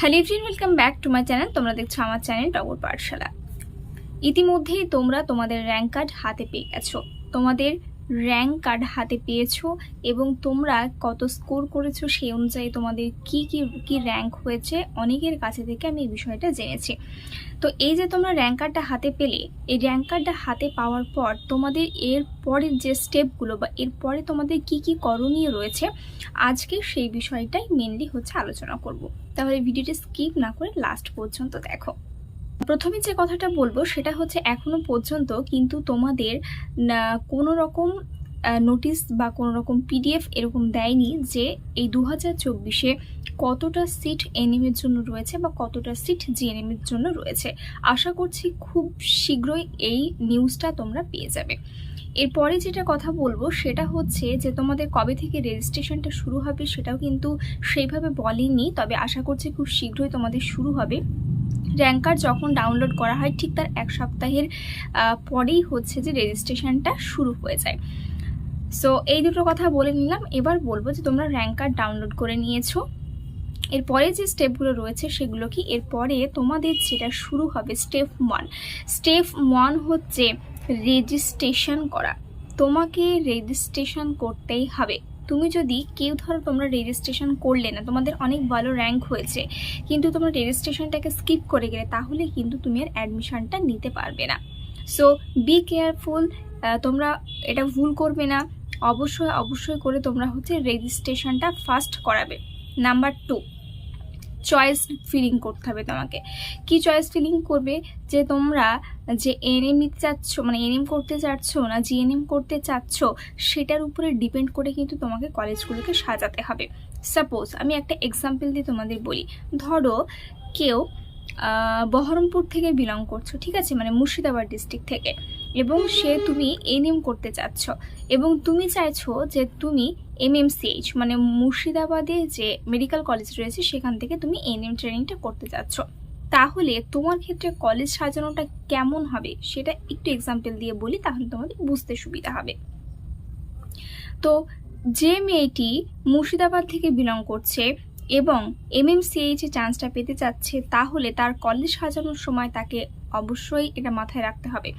Hello everyone welcome back to my channel তোমরা দেখছ আমার চ্যানেল টগর পাঠশালা ইতিমধ্যেই তোমরা তোমাদের র্যাঙ্ক কার্ড হাতে পেয়ে গেছো। তোমাদের র্যাঙ্ক কার্ড হাতে পেয়েছ এবং তোমরা কত স্কোর করেছ সেই অনুযায়ী তোমাদের কি কি কি র্যাঙ্ক হয়েছে অনেকের কাছে থেকে আমি এই বিষয়টা জেনেছি। তো এই যে তোমরা র্যাঙ্ক কার্ডটা হাতে পেলে, এই র্যাঙ্ক কার্ডটা হাতে পাওয়ার পর তোমাদের এর পরের যে স্টেপগুলো বা এর পরে তোমাদের কি কি করণীয় রয়েছে, আজকে সেই বিষয়টাই মেনলি হচ্ছে আলোচনা করব। তাহলে ভিডিওটি স্কিপ না করে লাস্ট পর্যন্ত দেখো। প্রথমে যে কথাটা বলব সেটা হচ্ছে এখনও পর্যন্ত কিন্তু তোমাদের কোনো রকম নোটিশ বা কোনো রকম পিডিএফ এরকম দেয়নি যে এই দু হাজার চব্বিশে কতটা সিট এনএমের জন্য রয়েছে বা কতটা সিট জিএনএমের জন্য রয়েছে। আশা করছি খুব শীঘ্রই এই নিউজটা তোমরা পেয়ে যাবে। এরপরে যেটা কথা বলব সেটা হচ্ছে যে তোমাদের কবে থেকে রেজিস্ট্রেশনটা শুরু হবে সেটাও কিন্তু সেইভাবে বলেনি, তবে আশা করছি খুব শীঘ্রই তোমাদের শুরু হবে। র্যাঙ্ক কার্ড যখন ডাউনলোড করা হয়, ঠিক তার এক সপ্তাহের পরেই হচ্ছে যে রেজিস্ট্রেশনটা শুরু হয়ে যায়। সো, এই দুটো কথা বলে নিলাম। এবার বলব যে তোমরা র্যাঙ্ক কার্ড ডাউনলোড করে নিয়েছো। এরপরে যে স্টেপগুলো রয়েছে সেগুলো কি? এরপরে তোমাদের যেটা শুরু হবে, স্টেপ ওয়ান। স্টেপ ওয়ান হচ্ছে রেজিস্ট্রেশন করা। তোমাকে রেজিস্ট্রেশন করতেই হবে। তুমি যদি কেউ ধরো তোমরা রেজিস্ট্রেশন করলে না, তোমাদের অনেক ভালো র্যাঙ্ক হয়েছে, কিন্তু তোমরা রেজিস্ট্রেশনটাকে স্কিপ করে গেলে তাহলে কিন্তু তুমি আর অ্যাডমিশানটা নিতে পারবে না। সো বি কেয়ারফুল তোমরা এটা ভুল করবে না। অবশ্যই অবশ্যই করে তোমরা হচ্ছে রেজিস্ট্রেশনটা ফার্স্ট করাবে। নাম্বার টু চয়েস ফিলিং করতে হবে তোমাকে। কি চয়েস ফিলিং করবে? যে তোমরা যে এনএম নিতে চাচ্ছ মানে এনএম করতে চাচ্ছ না জিএনএম করতে চাচ্ছ, সেটার উপরে ডিপেন্ড করে কিন্তু তোমাকে কলেজগুলোকে সাজাতে হবে। সাপোজ আমি একটা এক্সাম্পল দিয়ে তোমাদের বলি। ধরো কেউ বহরমপুর থেকে বিলং করছ, ঠিক আছে? মানে মুর্শিদাবাদ ডিস্ট্রিক্ট থেকে। এবং সে তুমি এনএম করতে চাচ্ছ। এবং তুমি চাইছো যে তুমি এমএমসিএইচ মানে মুর্শিদাবাদে যে মেডিকেল কলেজ রয়েছে, সেখান থেকে তুমি এনএম ট্রেনিংটা করতে চাচ্ছ। তাহলে তোমার ক্ষেত্রে কলেজ সাজানোটা কেমন হবে, সেটা একটু এক্সাম্পল দিয়ে বলি, তাহলে তোমাদের বুঝতে সুবিধা হবে। তো যে মেয়েটি মুর্শিদাবাদ থেকে বিলং করছে এবং এমএমসিএইচ এ চান্সটা পেতে চাচ্ছে, তাহলে তার কলেজ সাজানোর সময় তাকে অবশ্যই এটা মাথায় রাখতে হবে।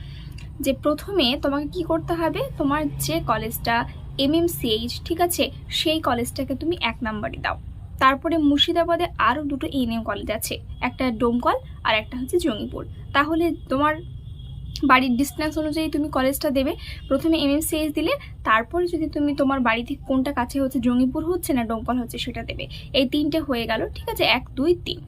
যে প্রথমে তোমাকে কি করতে হবে? তোমার যে কলেজটা এমএমসিএইচ ঠিক আছে? সেই কলেজটাকে তুমি এক নাম্বারে দাও। তারপরে মুর্শিদাবাদে আরও দুটো এনএম কলেজ আছে। একটা ডোমকল আর একটা হচ্ছে জঙ্গিপুর। তাহলে তোমার বাড়ির ডিস্টেন্স অনুযায়ী তুমি কলেজটা দেবে। প্রথমে এমএমসিএইচ দিলে, তারপরে যদি তুমি তোমার বাড়ি থেকে কোনটা কাছে হচ্ছে, জঙ্গিপুর হচ্ছে না ডোমকল হচ্ছে, সেটা দেবে। এই তিনটে হয়ে গেল, ঠিক আছে? এক, দুই, তিন।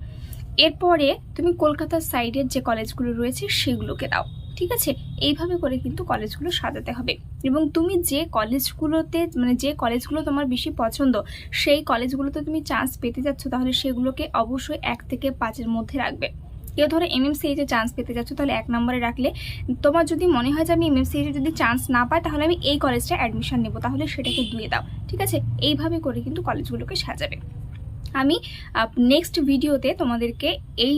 এরপরে তুমি কলকাতার সাইডের যে কলেজগুলো রয়েছে, সেগুলোকে দাও। ঠিক আছে? এইভাবে করে কিন্তু কলেজগুলো সাজাতে হবে। এবং তুমি যে কলেজগুলোতে মানে যে কলেজগুলো তোমার বেশি পছন্দ, সেই কলেজগুলোতে তুমি চান্স পেতে যাচ্ছ, তাহলে সেগুলোকে অবশ্যই এক থেকে পাঁচের মধ্যে রাখবে। কেউ ধরো এমএমসিএইচে চান্স পেতে যাচ্ছ, তাহলে এক নম্বরে রাখলে তোমার যদি মনে হয় যে আমি এমএমসিএইচে যদি চান্স না পাই, তাহলে আমি এই কলেজটা অ্যাডমিশন নেব, তাহলে সেটাকে দুয়ে দাও, ঠিক আছে? এইভাবে করে কিন্তু কলেজগুলোকে সাজাবে। আমি নেক্সট ভিডিওতে তোমাদেরকে এই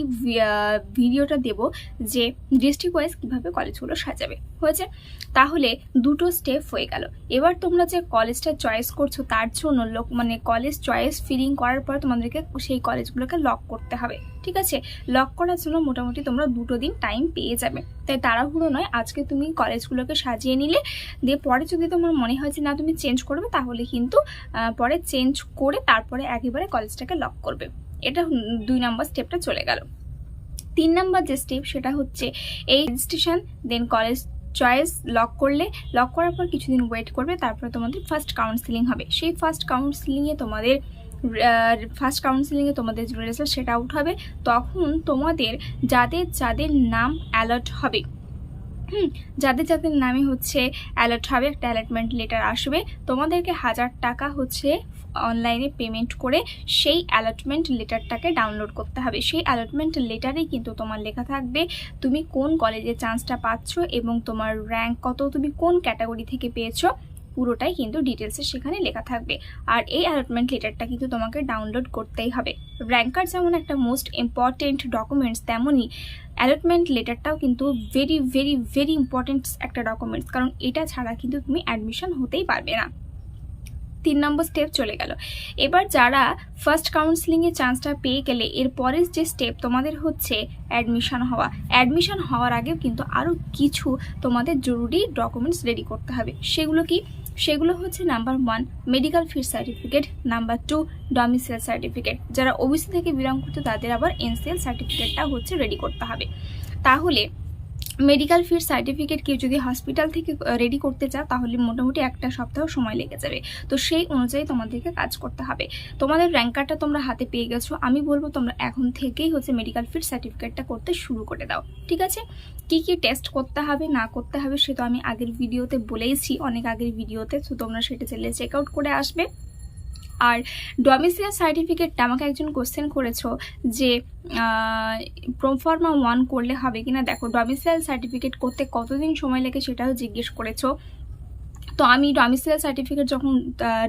ভিডিওটা দেব যে ডিস্ট্রিক্ট ওয়াইজ কীভাবে কলেজগুলো সাজাবে। হয়েছে? তাহলে দুটো স্টেপ হয়ে গেল। এবার তোমরা যে কলেজটা চয়েস করছ, তার জন্য লোক মানে কলেজ চয়েস ফিলিং করার পর তোমাদেরকে সেই কলেজগুলোকে লক করতে হবে। ঠিক আছে? লক করার জন্য মোটামুটি তোমরা দুটো দিন টাইম পেয়ে যাবে। তাই তাড়াহুড়ো নয়, আজকে তুমি কলেজগুলোকে সাজিয়ে নিলে, দিয়ে পরে যদি তোমার মনে হয় যে না, তুমি চেঞ্জ করবে, তাহলে কিন্তু পরে চেঞ্জ করে তারপরে একেবারে কলেজটাকে লক করবে। এটা দুই নাম্বার স্টেপটা চলে গেল। তিন নাম্বার যে স্টেপ সেটা হচ্ছে এই registration then college choice lock করলে। লক করার পর কিছুদিন ওয়েট করবে, তারপরে তোমাদের ফার্স্ট কাউন্সিলিং হবে। সেই ফার্স্ট কাউন্সিলিংয়ে তোমাদের ফার্স্ট কাউন্সিলিংয়ে তোমাদের যে রেজাল্ট সেটা আউট হবে। তখন তোমাদের যাদের যাদের নাম অ্যালার্ট হবে, হুম, যাদের যাদের নামে হচ্ছে অ্যালার্ট হবে, একটা অ্যালার্টমেন্ট লেটার আসবে, তোমাদেরকে হাজার টাকা হচ্ছে অনলাইনে পেমেন্ট করে সেই অ্যালার্টমেন্ট লেটারটাকে ডাউনলোড করতে হবে। সেই অ্যালার্টমেন্ট লেটারেই কিন্তু তোমার লেখা থাকবে, তুমি কোন কলেজে চান্সটা পাচ্ছ এবং তোমার র্যাঙ্ক কত, তুমি কোন ক্যাটাগরি থেকে পেয়েছ পুরোটাই কিন্তু ডিটেলসে সেখানে লেখা থাকবে। আর এই অ্যালটমেন্ট লেটারটা কিন্তু তোমাকে ডাউনলোড করতেই হবে। র্যাঙ্ক কার্ড যেমন একটা মোস্ট ইম্পর্টেন্ট ডকুমেন্টস তেমনই অ্যালটমেন্ট লেটারটাও কিন্তু ভেরি ভেরি ভেরি ইম্পর্টেন্ট একটা ডকুমেন্টস কারণ এটা ছাড়া কিন্তু তুমি অ্যাডমিশন হতেই পারবে না। তিন নম্বর স্টেপ চলে গেল। এবার যারা ফার্স্ট কাউন্সিলিংয়ে চান্সটা পেয়ে গেলে, এর পরের যে স্টেপ তোমাদের হচ্ছে অ্যাডমিশন হওয়া। অ্যাডমিশন হওয়ার আগেও কিন্তু আরও কিছু তোমাদের জরুরি ডকুমেন্টস রেডি করতে হবে। সেগুলো কি? সেগুলো হচ্ছে number one medical fees certificate, number two domicile certificate. যারা ওবিসি থেকে বিলং করতো তাদের আবার এনসিএল সার্টিফিকেটটা হচ্ছে রেডি করতে হবে। তাহলে মেডিকেল ফির সার্টিফিকেট কেউ যদি হসপিটাল থেকে রেডি করতে চাও তাহলে মোটামুটি একটা সপ্তাহ সময় লেগে যাবে। তো সেই অনুযায়ী তোমাদেরকে কাজ করতে হবে। তোমাদের র্যাঙ্ক কার্ডটা তোমরা হাতে পেয়ে গেছো। আমি বলব তোমরা এখন থেকেই হচ্ছে মেডিকেল ফিট সার্টিফিকেটটা করতে শুরু করে দাও। ঠিক আছে? কি কি টেস্ট করতে হবে, না করতে হবে, সে তো আমি আগের ভিডিওতে বলেইছি। অনেক আগের ভিডিওতে তো তোমরা সেটা চাইলে চেক আউট করে আসবে। আর ডমিসিয়াল সার্টিফিকেটটা আমাকে একজন কোশ্চেন করেছ যে প্রোফার্মা ওয়ান করলে হবে কিনা? দেখো ডমিসিয়াল সার্টিফিকেট করতে কতদিন সময় লাগে সেটাও জিজ্ঞেস করেছ। তো আমি ডমিসিয়াল সার্টিফিকেট যখন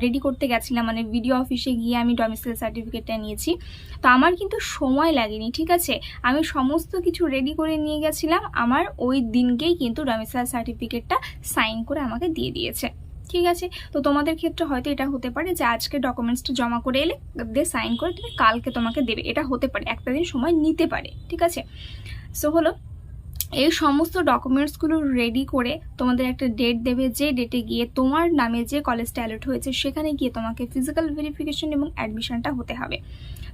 রেডি করতে গেছিলাম মানে ভিডিও অফিসে গিয়ে আমি ডমিসিয়াল সার্টিফিকেটটা নিয়েছি, তো আমার কিন্তু সময় লাগেনি, ঠিক আছে? আমি সমস্ত কিছু রেডি করে নিয়ে গেছিলাম, আমার ওই দিনকেই কিন্তু ডমিসিয়াল সার্টিফিকেটটা সাইন করে আমাকে দিয়ে দিয়েছে। ঠিক আছে? তো তোমাদের ক্ষেত্রে হয়তো এটা হতে পারে যে আজকে ডকুমেন্টসটা জমা করে এলে দিয়ে সাইন করে তুমি কালকে তোমাকে দেবে। এটা হতে পারে, একটা দিন সময় নিতে পারে, ঠিক আছে? সো হলো, এই সমস্ত ডকুমেন্টসগুলো রেডি করে তোমাদের একটা ডেট দেবে, যে ডেটে গিয়ে তোমার নামে যে কলেজটা অ্যালার্ট হয়েছে, সেখানে গিয়ে তোমাকে ফিজিক্যাল ভেরিফিকেশন এবং অ্যাডমিশনটা হতে হবে।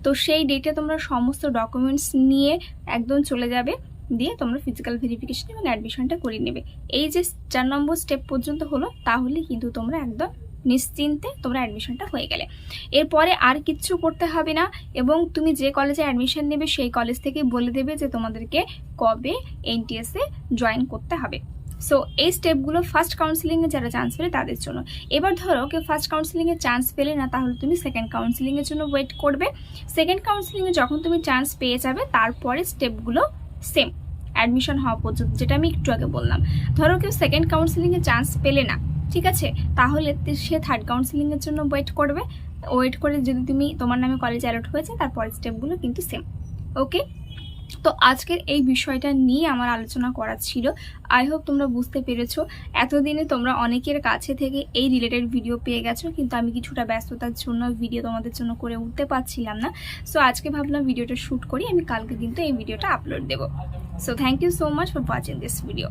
তো সেই ডেটে তোমরা সমস্ত ডকুমেন্টস নিয়ে একদম চলে যাবে। দিয়ে তোমরা ফিজিক্যাল ভেরিফিকেশন এবং অ্যাডমিশনটা করে নেবে। এই যে চার নম্বর স্টেপ পর্যন্ত হলো, তাহলে কিন্তু তোমরা একদম নিশ্চিন্তে তোমরা অ্যাডমিশনটা হয়ে গেলে। এরপরে আর কিচ্ছু করতে হবে না এবং তুমি যে কলেজে অ্যাডমিশন নেবে, সেই কলেজ থেকে বলে দেবে যে তোমাদেরকে কবে এনটিএসে জয়েন করতে হবে। সো এই স্টেপগুলো ফার্স্ট কাউন্সিলিংয়ে যারা চান্স পেলে তাদের জন্য। এবার ধরো কেউ ফার্স্ট কাউন্সিলিংয়ে চান্স পেলে না, তাহলে তুমি সেকেন্ড কাউন্সিলিংয়ের জন্য ওয়েট করবে। সেকেন্ড কাউন্সিলিংয়ে যখন তুমি চান্স পেয়ে যাবে, তারপরে স্টেপগুলো সেম অ্যাডমিশন হওয়া পর্যন্ত, যেটা আমি একটু আগে বললাম। ধরো কেউ সেকেন্ড কাউন্সিলিংয়ে চান্স পেলে না, ঠিক আছে? তাহলে সে থার্ড কাউন্সিলিংয়ের জন্য ওয়েট করবে। ওয়েট করে যদি তুমি, তোমার নামে কলেজ অ্যালট হয়েছে, তারপরের স্টেপগুলো কিন্তু সেম ওকে তো আজকের এই বিষয়টা নিয়ে আমার আলোচনা করা ছিল। আই হোপ তোমরা বুঝতে পেরেছ। এতদিনে তোমরা অনেকের কাছে থেকে এই রিলেটেড ভিডিও পেয়ে গেছো, কিন্তু আমি কিছুটা ব্যস্ততার জন্য ভিডিও তোমাদের জন্য করে উঠতে পারছিলাম না। সো আজকে ভাবলাম ভিডিওটা শ্যুট করি, আমি কালকে কিন্তু এই ভিডিওটা আপলোড দেবো। So thank you so much for watching this video